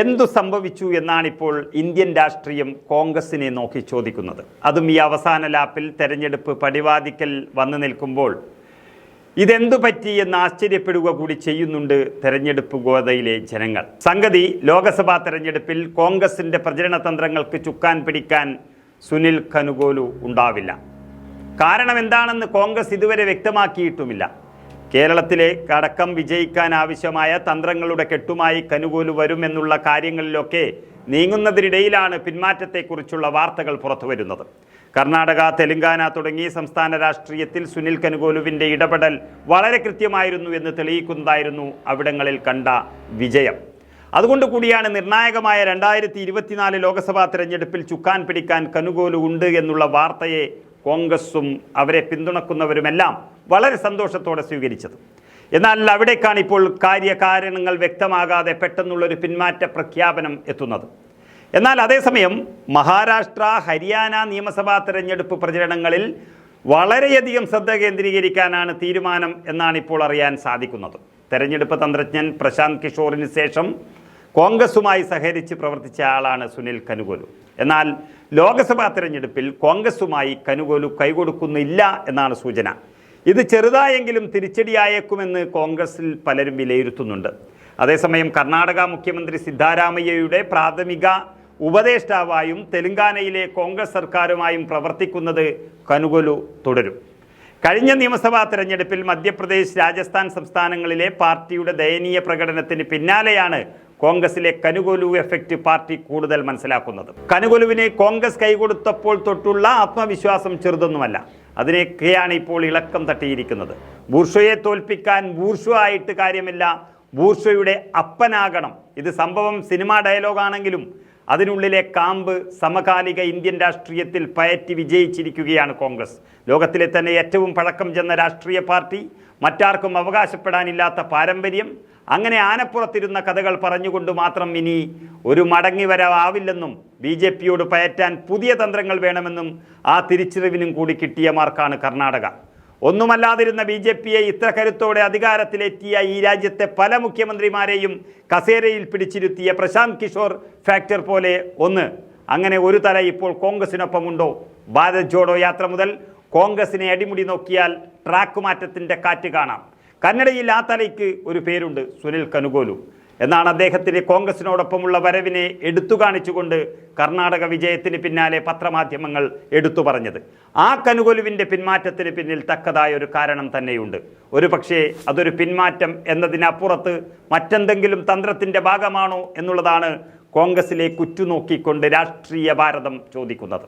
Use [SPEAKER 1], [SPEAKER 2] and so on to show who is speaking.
[SPEAKER 1] എന്തു സംഭവിച്ചു എന്നാണിപ്പോൾ ഇന്ത്യൻ രാഷ്ട്രീയം കോൺഗ്രസിനെ നോക്കി ചോദിക്കുന്നത്. അതും ഈ അവസാന ലാപ്പിൽ തെരഞ്ഞെടുപ്പ് പടിവാദിക്കൽ വന്നു നിൽക്കുമ്പോൾ ഇതെന്തു പറ്റി എന്ന് ആശ്ചര്യപ്പെടുക കൂടി ചെയ്യുന്നുണ്ട് തെരഞ്ഞെടുപ്പ് ഗോതയിലെ ജനങ്ങൾ. സംഗതി ലോക്സഭാ തെരഞ്ഞെടുപ്പിൽ കോൺഗ്രസിന്റെ പ്രചരണ തന്ത്രങ്ങൾക്ക് ചുക്കാൻ പിടിക്കാൻ സുനിൽ കനുഗോലു ഉണ്ടാവില്ല. കാരണം എന്താണെന്ന് കോൺഗ്രസ് ഇതുവരെ വ്യക്തമാക്കിയിട്ടുമില്ല. കേരളത്തിലെ അടക്കം വിജയിക്കാൻ ആവശ്യമായ തന്ത്രങ്ങളുടെ കെട്ടുമായി കനുകൂലു വരുമെന്നുള്ള കാര്യങ്ങളിലൊക്കെ നീങ്ങുന്നതിനിടയിലാണ് പിന്മാറ്റത്തെക്കുറിച്ചുള്ള വാർത്തകൾ പുറത്തു വരുന്നത് കർണാടക തെലങ്കാന തുടങ്ങി സംസ്ഥാന രാഷ്ട്രീയത്തിൽ സുനിൽ കനുകോലുവിന്റെ ഇടപെടൽ വളരെ കൃത്യമായിരുന്നു എന്ന് തെളിയിക്കുന്നതായിരുന്നു അവിടങ്ങളിൽ കണ്ട വിജയം. അതുകൊണ്ട് കൂടിയാണ് നിർണായകമായ രണ്ടായിരത്തി ഇരുപത്തിനാല് ലോക്സഭാ തെരഞ്ഞെടുപ്പിൽ ചുക്കാൻ പിടിക്കാൻ കനുകോലു ഉണ്ട് എന്നുള്ള വാർത്തയെ കോൺഗ്രസും അവരെ പിന്തുണക്കുന്നവരുമെല്ലാം വളരെ സന്തോഷത്തോടെ സ്വീകരിച്ചത്. എന്നാൽ അവിടേക്കാണ് ഇപ്പോൾ കാര്യകാരണങ്ങൾ വ്യക്തമാകാതെ പെട്ടെന്നുള്ളൊരു പിന്മാറ്റ പ്രഖ്യാപനം എത്തുന്നത്. എന്നാൽ അതേസമയം മഹാരാഷ്ട്ര ഹരിയാന നിയമസഭാ തെരഞ്ഞെടുപ്പ് പ്രചരണങ്ങളിൽ വളരെയധികം ശ്രദ്ധ കേന്ദ്രീകരിക്കാനാണ് തീരുമാനം എന്നാണ് ഇപ്പോൾ അറിയാൻ സാധിക്കുന്നത്. തെരഞ്ഞെടുപ്പ് തന്ത്രജ്ഞൻ പ്രശാന്ത് കിഷോറിന് ശേഷം കോൺഗ്രസുമായി സഹകരിച്ച് പ്രവർത്തിച്ച ആളാണ് സുനിൽ കനുകോലു. എന്നാൽ ലോക്സഭാ തെരഞ്ഞെടുപ്പിൽ കോൺഗ്രസുമായി കനുകോലു കൈകൊടുക്കുന്നില്ല എന്നാണ് സൂചന. ഇത് ചെറുതായെങ്കിലും തിരിച്ചടിയായേക്കുമെന്ന് കോൺഗ്രസിൽ പലരും വിലയിരുത്തുന്നുണ്ട്. അതേസമയം കർണാടക മുഖ്യമന്ത്രി സിദ്ധാരാമയ്യയുടെ പ്രാഥമിക ഉപദേഷ്ടാവായും തെലങ്കാനയിലെ കോൺഗ്രസ് സർക്കാരുമായും പ്രവർത്തിക്കുന്നത് കനുകൊലു തുടരും. കഴിഞ്ഞ നിയമസഭാ തെരഞ്ഞെടുപ്പിൽ മധ്യപ്രദേശ് രാജസ്ഥാൻ സംസ്ഥാനങ്ങളിലെ പാർട്ടിയുടെ ദയനീയ പ്രകടനത്തിന് പിന്നാലെയാണ് കോൺഗ്രസിലെ കനുകൊലു എഫക്റ്റ് പാർട്ടി കൂടുതൽ മനസ്സിലാക്കുന്നത്. കനുകൊലുവിന് കോൺഗ്രസ് കൈകൊടുത്തപ്പോൾ തൊട്ടുള്ള ആത്മവിശ്വാസം ചെറുതൊന്നുമല്ല. അതിനൊക്കെയാണ് ഇപ്പോൾ ഇളക്കം തട്ടിയിരിക്കുന്നത്. ബൂർഷയെ തോൽപ്പിക്കാൻ ബൂർഷ ആയിട്ട് കാര്യമില്ല. ബൂർഷയുടെ അപ്പനാകണം. ഇത് സംഭവം സിനിമാ ഡയലോഗാണെങ്കിലും അതിനുള്ളിലെ കാമ്പ് സമകാലിക ഇന്ത്യൻ രാഷ്ട്രീയത്തിൽ പയറ്റി വിജയിച്ചിരിക്കുകയാണ് കോൺഗ്രസ്. ലോകത്തിലെ തന്നെ ഏറ്റവും പഴക്കം ചെന്ന രാഷ്ട്രീയ പാർട്ടി മറ്റാർക്കും അവകാശപ്പെടാനില്ലാത്ത പാരമ്പര്യം അങ്ങനെ ആനപ്പുറത്തിരുന്ന കഥകൾ പറഞ്ഞുകൊണ്ട് മാത്രം ഇനി ഒരു മടങ്ങി വരവാവില്ലെന്നും ബി ജെ പിയോട് പയറ്റാൻ പുതിയ തന്ത്രങ്ങൾ വേണമെന്നും ആ തിരിച്ചറിവിനും കൂടി കിട്ടിയ മാർക്കാണ് കർണാടക. ഒന്നുമല്ലാതിരുന്ന ബി ജെ പിയെ ഇത്ര കരുത്തോടെ അധികാരത്തിലെത്തിയ ഈ രാജ്യത്തെ പല മുഖ്യമന്ത്രിമാരെയും കസേരയിൽ പിടിച്ചിരുത്തിയ പ്രശാന്ത് കിഷോർ ഫാക്ടർ പോലെ ഒന്ന്. അങ്ങനെ ഒരു തല ഇപ്പോൾ കോൺഗ്രസിനൊപ്പമുണ്ടോ? ഭാരത് ജോഡോ യാത്ര മുതൽ കോൺഗ്രസിനെ അടിമുടി നോക്കിയാൽ ട്രാക്ക് മാറ്റത്തിന്റെ കാറ്റ് കാണാം. കന്നഡയിൽ ആ തലയ്ക്ക് ഒരു പേരുണ്ട് സുനിൽ കനുകോലു. എന്നാണ് അദ്ദേഹത്തിന് കോൺഗ്രസിനോടൊപ്പമുള്ള വരവിനെ എടുത്തു കാണിച്ചുകൊണ്ട് കർണാടക വിജയത്തിന് പിന്നാലെ പത്രമാധ്യമങ്ങൾ എടുത്തു പറഞ്ഞത്. ആ കനുകൊലുവിന്റെ പിന്മാറ്റത്തിന് പിന്നിൽ തക്കതായ ഒരു കാരണം തന്നെയുണ്ട്. ഒരു പക്ഷേ അതൊരു പിന്മാറ്റം എന്നതിനപ്പുറത്ത് മറ്റെന്തെങ്കിലും തന്ത്രത്തിന്റെ ഭാഗമാണോ എന്നുള്ളതാണ് കോൺഗ്രസിലേക്ക് ഉറ്റുനോക്കിക്കൊണ്ട് രാഷ്ട്രീയ ഭാരതം ചോദിക്കുന്നത്.